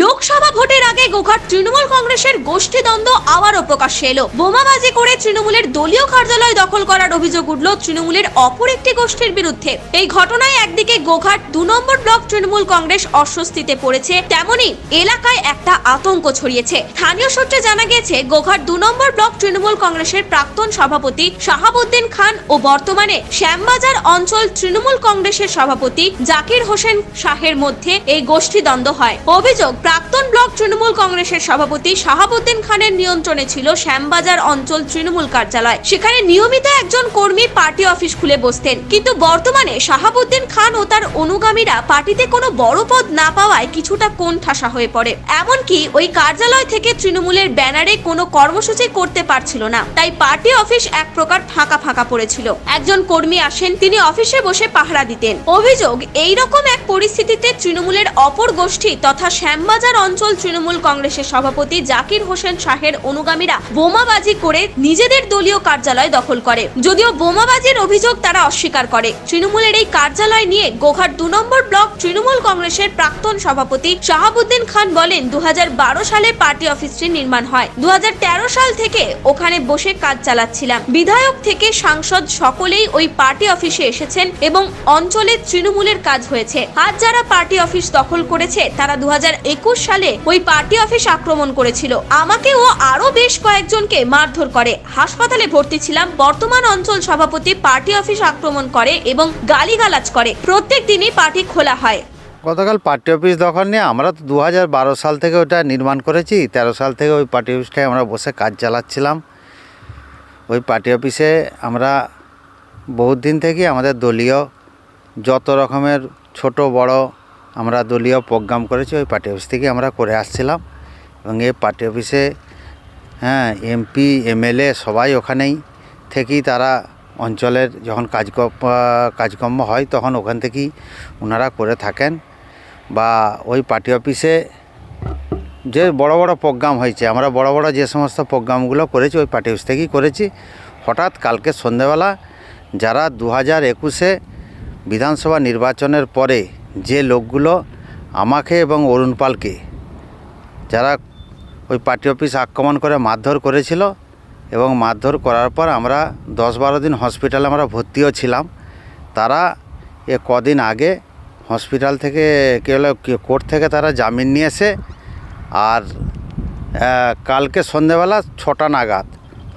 লোকসভা ভোটের আগে গোঘাট তৃণমূল কংগ্রেসের গোষ্ঠীদ্বন্দ্ব আবারও প্রকাশ্যে এলো। বোমাবাজি করে তৃণমূলের দলীয় কার্যালয় দখল করার অভিযোগ উঠল তৃণমূলের অপর একটি গোষ্ঠীর বিরুদ্ধে। এই ঘটনায় একদিকে গোঘাট দু নম্বর ব্লক তৃণমূল কংগ্রেস অস্বস্তিতে পড়েছে, তেমনি এলাকায় একটা আতঙ্ক ছড়িয়েছে। স্থানীয় সূত্রে জানা গিয়েছে, গোঘাট দু নম্বর ব্লক তৃণমূল কংগ্রেসের প্রাক্তন সভাপতি শাহাবুদ্দিন খান ও বর্তমানে শ্যামবাজার অঞ্চল তৃণমূল কংগ্রেসের সভাপতি জাকির হোসেন শাহের মধ্যে এই গোষ্ঠীদ্বন্দ্ব হয়। অভিযোগ প্রাক্তন ব্লক তৃণমূল কংগ্রেসের সভাপতি শাহাবুদ্দিন খানের নিয়ন্ত্রণে ছিল শ্যামবাজার অঞ্চল তৃণমূল কার্যালয়। সেখানে নিয়মিত একজন কর্মী পার্টি অফিস খুলে বসতেন। কিন্তু বর্তমানে শাহাবুদ্দিন খান ও তার অনুগামীরা পার্টিতে কোনো বড় পদ না পাওয়ায় কিছুটা কোন ঠাসা হয়ে পড়ে। এমনকি ওই কার্যালয় থেকে তৃণমূলের ব্যানারে কোনো কর্মসূচি করতে পারছিল না। তাই পার্টি অফিস এক প্রকার ফাঁকা ফাঁকা পড়েছিল। একজন কর্মী আসেন, তিনি অফিসে বসে পাহারা দিতেন। অভিযোগ এই রকম এক পরিস্থিতিতে তৃণমূলের অপর গোষ্ঠী তথা শ্যামবাজার অঞ্চল তৃণমূল কংগ্রেসের সভাপতি জাকির হোসেন শাহের অনুগামীরা বোমাবাজি করে নিজেদের দলীয় কার্যালয় দখল করে। যদিও বোমাবাজির অভিযোগ তারা অস্বীকার করে। তৃণমূলের এই কার্যালয় নিয়ে গোঘাট দু নম্বর ব্লক তৃণমূল কংগ্রেসের প্রাক্তন সভাপতি শাহাবুদ্দিন খান বলেন, দুহাজার বারো সালে পার্টি অফিসটি নির্মাণ হয়। দু হাজার তেরো সাল থেকে ওখানে বসে কাজ চালাচ্ছিলাম। বিধায়ক থেকে সাংসদ সকলেই ওই পার্টি অফিসে এসেছেন এবং অঞ্চলে তৃণমূলের কাজ হয়েছে। আজ যারা পার্টি অফিস দখল করেছে, তারা দু হাজার সালে ওই পার্টি অফিস আক্রমণ করেছিল। আমাকে ও আরও বেশ কয়েকজনকে মারধর করে। হাসপাতালে ভর্তি ছিলাম। বর্তমান অঞ্চল সভাপতি পার্টি অফিস আক্রমণ করে এবং গালিগালাজ করে। প্রত্যেক দিনই পার্টি খোলা হয়। গতকাল পার্টি অফিস দখল নিয়ে আমরা তো দু সাল থেকে ওটা নির্মাণ করেছি। তেরো সাল থেকে ওই পার্টি অফিসটায় আমরা বসে কাজ চালাচ্ছিলাম। ওই পার্টি অফিসে আমরা বহুত দিন থেকে আমাদের দলীয় যত রকমের ছোট, বড় আমরা দলীয় প্রোগ্রাম করেছি, ওই পার্টি অফিস থেকে আমরা করে আসছিলাম। এবং এই পার্টি অফিসে হ্যাঁ এমপি, এমএলএ সবাই ওখানেই থেকেই তারা অঞ্চলের যখন কাজকর্ম কাজকর্ম হয় তখন ওখান থেকেই ওনারা করে থাকেন। বা ওই পার্টি অফিসে যে বড় বড় প্রোগ্রাম হয়েছে, আমরা বড় বড় যে সমস্ত প্রোগ্রামগুলো করেছি, ওই পার্টি অফিস থেকেই করেছি। হঠাৎ কালকে সন্ধেবেলা যারা দু হাজার একুশে বিধানসভা নির্বাচনের পরে যে লোকগুলো আমাকে এবং অরুণ পালকে, যারা ওই পার্টি অফিস আক্রমণ করে মারধর করেছিল এবং মারধর করার পর আমরা দশ বারো দিন হসপিটালে আমরা ভর্তিও ছিলাম, তারা এ কদিন আগে হসপিটাল থেকে কী হলো কোর্ট থেকে তারা জামিন নিয়েছে আর কালকে সন্ধেবেলা ছটা নাগাদ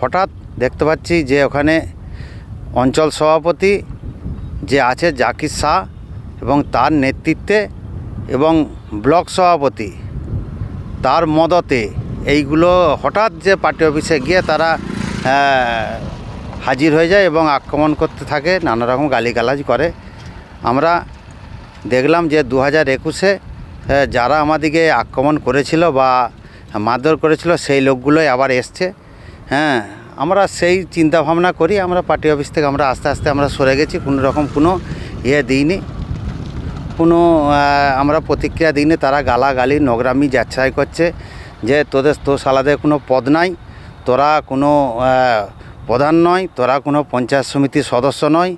হঠাৎ দেখতে পাচ্ছি যে ওখানে অঞ্চল সভাপতি যে আছে, জাকির শাহ এবং তার নেতৃত্বে এবং ব্লক সভাপতি তার মদতে এইগুলো হঠাৎ যে পার্টি অফিসে গিয়ে তারা হাজির হয়ে যায় এবং আক্রমণ করতে থাকে নানা রকম গালিগালাজ করে। আমরা দেখলাম যে দু হাজার একুশে যারা আমাদেরকে আক্রমণ করেছিল বা মারধর করেছিল, সেই লোকগুলোই আবার এসছে। হ্যাঁ আমরা সেই চিন্তা ভাবনা করি, আমরা পার্টি অফিস থেকে আমরা আস্তে আস্তে আমরা সরে গেছি, কোনো রকম কোনো ইয়ে দিইনি। কোনো আমরা প্রতিক্রিয়া দিইনি, তারা গালাগালি, নোংরামি যাচ্ছাই করছে যে তোদের তো সালাদের কোনো পদ নাই, তোরা কোনো প্রধান নয়, তোরা কোনো পঞ্চায়েত সমিতির সদস্য নয়,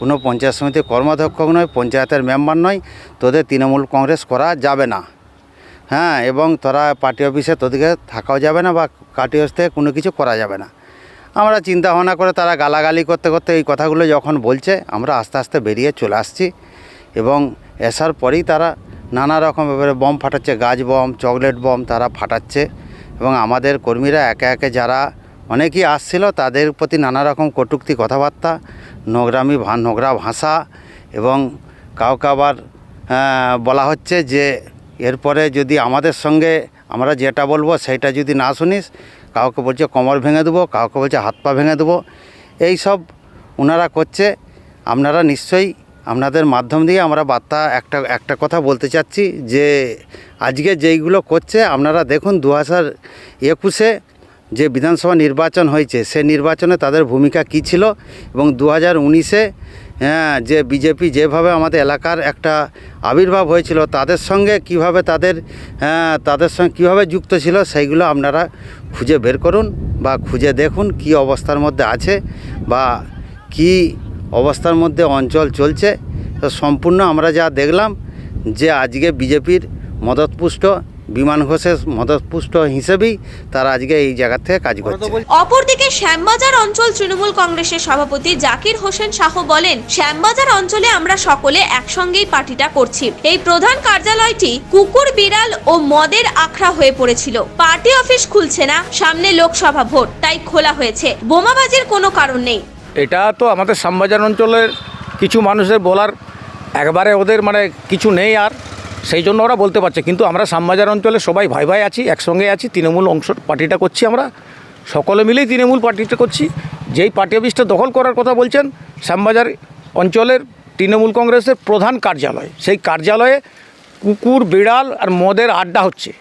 কোনো পঞ্চায়েত সমিতির কর্মাধ্যক্ষ নয়, পঞ্চায়েতের মেম্বার নয়, তোদের তৃণমূল কংগ্রেস করা যাবে না। হ্যাঁ এবং তোরা পার্টি অফিসে তোদেরকে থাকাও যাবে না বা পার্টি অফিস থেকে কোনো কিছু করা যাবে না। আমরা চিন্তা ভাবনা করে তারা গালাগালি করতে করতে এই কথাগুলো যখন বলছে, আমরা আস্তে আস্তে বেরিয়ে চলে আসছি এবং আসার পরেই তারা নানা রকম ব্যাপারে বম ফাটাচ্ছে, গাছ বম, চকলেট বম তারা ফাটাচ্ছে এবং আমাদের কর্মীরা একে একে যারা অনেকেই আসছিল তাদের প্রতি নানা রকম কটূক্তি, কথাবার্তা, নোংরামি নোংরা ভাষা এবং কাউকে আবার বলা হচ্ছে যে এরপরে যদি আমাদের সঙ্গে আমরা যেটা বলব সেটা যদি না শুনিস, কাউকে বলছে কোমর ভেঙে দেবো, কাউকে বলছে হাত পা ভেঙে দেবো এই সব ওনারা করছে। আপনারা নিশ্চয়ই আপনাদের মাধ্যম দিয়ে আমরা বার্তা একটা একটা কথা বলতে চাচ্ছি যে আজকে যেইগুলো করছে, আপনারা দেখুন দু হাজার একুশে যে বিধানসভা নির্বাচন হয়েছে, সে নির্বাচনে তাদের ভূমিকা কী ছিল এবং দু হাজার উনিশে হ্যাঁ যে বিজেপি যেভাবে আমাদের এলাকার একটা আবির্ভাব হয়েছিল, তাদের সঙ্গে কীভাবে তাদের হ্যাঁ তাদের সঙ্গে কীভাবে যুক্ত ছিল, সেইগুলো আপনারা খুঁজে বের করুন বা খুঁজে দেখুন কি অবস্থার মধ্যে আছে বা কি অবস্থার মধ্যে অঞ্চল চলছে। তো সম্পূর্ণ আমরা যা দেখলাম যে আজকে বিজেপির মদতপুষ্ট বিমান ঘোষের মদতপুষ্ট হিসেবেই তারা আজকে এই জায়গা থেকে কাজ করছে। অপরদিকে শ্যামবাজার অঞ্চল তৃণমূল কংগ্রেসের সভাপতি জাকির হোসেন শাহ বলেন শ্যামবাজার অঞ্চলে আমরা সকলে একসঙ্গেই পার্টিটা করছি। এই প্রধান কার্যালয়টি কুকুর বিড়াল ও মদের আখড়া হয়ে পড়েছিল। পার্টি অফিস খুলছে না সামনে লোকসভা ভোট তাই খোলা হয়েছে। বোমাবাজির কোনো কারণ নেই। এটা তো আমাদের শ্যামবাজার অঞ্চলের কিছু মানুষের বলার একবারে ওদের মানে কিছু নেই আর, সেই জন্য ওরা বলতে পারছে। কিন্তু আমরা শ্যামবাজার অঞ্চলে সবাই ভাই ভাই আছি, একসঙ্গে আছি, তৃণমূল অংশ পার্টিটা করছি আমরা। সকলে মিলেই তৃণমূল পার্টিটা করছি। যেই পার্টি অফিসটা দখল করার কথা বলছেন, শ্যামবাজার অঞ্চলের তৃণমূল কংগ্রেসের প্রধান কার্যালয়। সেই কার্যালয়ে কুকুর, বিড়াল আর মদের আড্ডা হচ্ছে।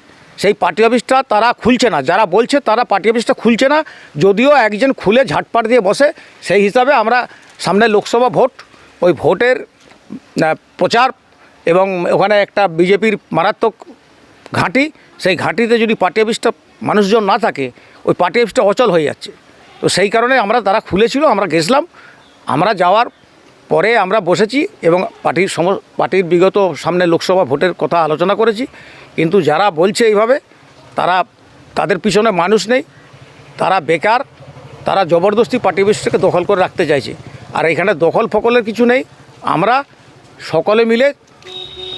সেই পার্টি অফিসটা তারা খুলছে না। যারা বলছে তারা পার্টি অফিসটা খুলছে না। যদিও একজন খুলে ঝাটপাট দিয়ে বসে, সেই হিসাবে আমরা সামনে লোকসভা ভোট, ওই ভোটের প্রচার এবং ওখানে একটা বিজেপির মারাত্মক ঘাঁটি, সেই ঘাঁটিতে যদি পার্টি অফিসটা মানুষজন না থাকে, ওই পার্টি অফিসটা অচল হয়ে যাচ্ছে। তো সেই কারণে আমরা তারা খুলেছিল, আমরা গেছিলাম। আমরা যাওয়ার পরে আমরা বসেছি এবং পার্টির সম, পার্টির বিগত সামনে লোকসভা ভোটের কথা আলোচনা করেছি। কিন্তু যারা বলছে এইভাবে, তারা, তাদের পিছনে মানুষ নেই, তারা বেকার, তারা জবরদস্তি পার্টি অফিসটাকে দখল করে রাখতে চাইছে। আর এখানে দখল ফকলের কিছু নেই। আমরা সকলে মিলে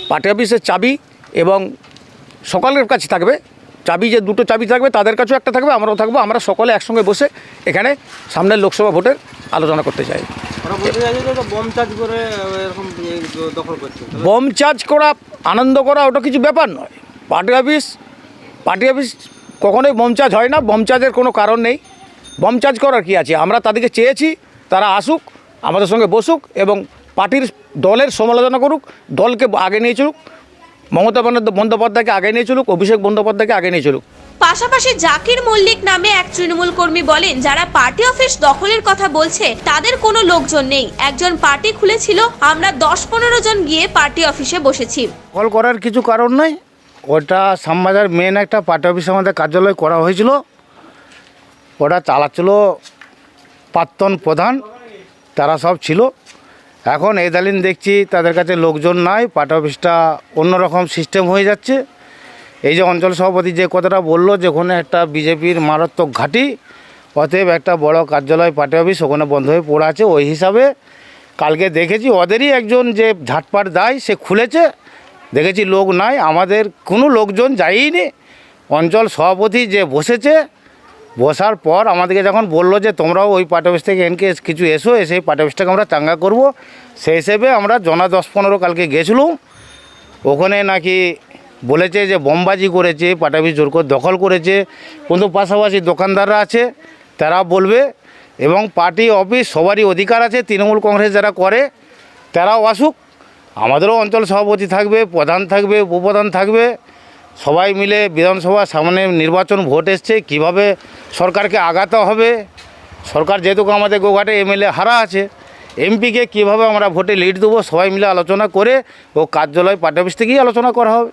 পার্টি অফিসের চাবি এবং সকলের কাছে থাকবে। চাবি যে দুটো চাবি থাকবে, তাদের কাছেও একটা থাকবে, আমরাও থাকব। আমরা সকলে একসঙ্গে বসে এখানে সামনের লোকসভা ভোটের আলোচনা করতে চাই। বম চার্জ করে ইয়ে দখল করছে। তাহলে বম চার্জ করা আনন্দ করা ওটা কিছু ব্যাপার নয়। পার্টি অফিস পার্টি অফিস কখনোই বম চার্জ হয় না বম চার্জের কোনো কারণ নেই। বম চার্জ করার কি আছে? আমরা তাদেরকে চেয়েছি তারা আসুক আমাদের সঙ্গে বসুক এবং পার্টির দলের সমালোচনা করুক দলকে আগে নিয়ে চলুক মমতা বন্দ্যোপাধ্যায়- বন্দ্যোপাধ্যায়কে আগে নিয়ে চলুক অভিষেক বন্দ্যোপাধ্যায়কে আগে নিয়ে চলুক। পাশাপাশি জাকির মল্লিক নামে এক তৃণমূল কর্মী বলেন, যারা পার্টি অফিস দখলের কথা বলছে, তাদের কোনো লোকজন নেই। একজন পার্টি খুলেছিল, আমরা দশ পনেরো জন গিয়ে পার্টি অফিসে বসেছি। কল করার কিছু কারণ নাই। ওটা শ্যামবাজার মেন একটা পার্টি অফিস আমাদের কার্যালয় করা হয়েছিল। ওটা চালাচ্ছিল প্রাক্তন প্রধান, তারা সব ছিল। এখন এদালিন দেখছি, তাদের কাছে লোকজন নাই। পার্টি অফিসটা অন্যরকম সিস্টেম হয়ে যাচ্ছে। এই যে অঞ্চল সভাপতি যে কথাটা বলল যে ওখানে একটা বিজেপির মারাত্মক ঘাঁটি, অতএব একটা বড় কার্যালয় পার্টি অফিস ওখানে বন্ধ হয়ে পড়ে আছে। ওই হিসাবে কালকে দেখেছি, ওদেরই একজন যে ঝাটপাট দেয় সে খুলেছে। দেখেছি লোক নাই, আমাদের কোনো লোকজন যায়নি অঞ্চল সভাপতি যে বসেছে, বসার পর আমাদেরকে যখন বলল যে তোমরাও ওই পার্টি অফিস থেকে এনকে কিছু এসো, এসে পার্টি অফিসটাকে আমরা চাঙ্গা করব, সেই হিসেবে আমরা জনা দশ পনেরো কালকে গেছিলাম। ওখানে নাকি বলেছে যে বোমবাজি করেছে অফিস জোর করে দখল করেছে, কিন্তু পাশাপাশি দোকানদাররা আছে, তারা বলবে এবং পার্টি, অফিস সবারই অধিকার আছে, তৃণমূল কংগ্রেস যারা করে, তারাও আসুক। আমাদেরও অঞ্চল সভাপতি থাকবে, প্রধান থাকবে, উপপ্রধান থাকবে। সবাই মিলে বিধানসভা সামনে নির্বাচন ভোট এসছে, কীভাবে সরকারকে আগাতে হবে? সরকার যেহেতু আমাদের গোঘাটে এমএলএ হারা আছে, এমপিকে কীভাবে আমরা ভোটে লিড দেবো? সবাই মিলে আলোচনা করে ও কার্যালয় পার্টি অফিস থেকেই আলোচনা করা হবে।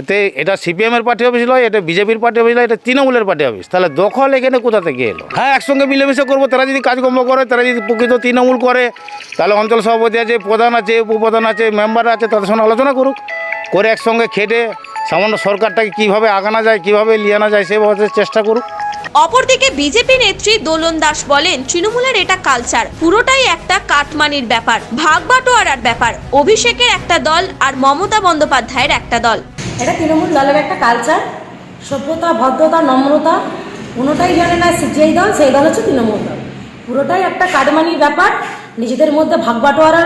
এতে এটা সিপিএমের পার্টি অফিস নয় এটা বিজেপির পার্টি অফিস নয় এটা তৃণমূলের পার্টি অফিস। তাহলে দখল এখানে কোথা থেকে এলো? হ্যাঁ একসঙ্গে মিলেমিশে করব তারা যদি কাজকর্ম করে তারা যদি প্রকৃত তৃণমূল করে তাহলে অঞ্চল সভাপতি আছে প্রধান আছে উপপ্রধান আছে মেম্বার আছে তাদের সঙ্গে আলোচনা করুক। করে একসঙ্গে খেটে সামান্য সরকারটাকে কীভাবে আগানো যায় কীভাবে লিয়ে আনা যায় সেভাবে চেষ্টা করুক। অপরদিকে বিজেপি নেত্রী দোলন দাস বলেন তৃণমূলের এটা কালচার পুরোটাই একটা কাটমানির ব্যাপার ভাগ বাটোয়ারার ব্যাপার। অভিষেকের একটা দল আর মমতা বন্দ্যোপাধ্যায়ের একটা দল। এটা তৃণমূল দলের একটা কালচার সভ্যতা, ভদ্রতা, নম্রতা, কোনোটাই জানে না যেই দল, সেই দল হচ্ছে তৃণমূল দল। পুরোটাই একটা কাটমানির ব্যাপার, নিজেদের মধ্যে ভাগ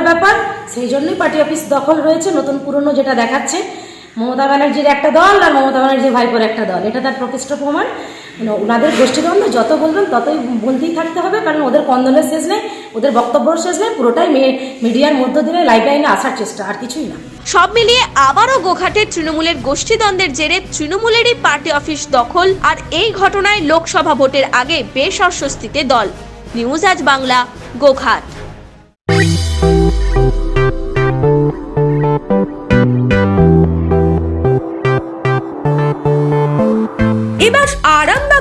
ব্যাপার, সেই জন্যই পার্টি অফিস দখল রয়েছে, নতুন পুরনো যেটা দেখাচ্ছে। মমতা ব্যানার্জির একটা দল আর মমতা ব্যানার্জির ভাইপোর একটা দল। এটা তার প্রকৃষ্ট প্রমাণ। মানে ওনাদের গোষ্ঠীদ্বন্দ্ব, যত বলবেন ততই বলতেই থাকতে হবে, কারণ ওদের কন্দলের শেষ নেই, ওদের বক্তব্যর শেষ নেই, পুরোটাই মিডিয়ার মধ্য দিয়ে লাইফ লাইনে আসার চেষ্টা, আর কিছুই না। সব মিলিয়ে আবারও গোঘাটে তৃণমূলের গোষ্ঠীদ্বন্দ্বের জেরে তৃণমূলেরই পার্টি অফিস দখল, আর এই ঘটনায় লোকসভা ভোটের আগে বেশ অস্বস্তিতে দল। নিউজ আজ বাংলা, গোঘাট।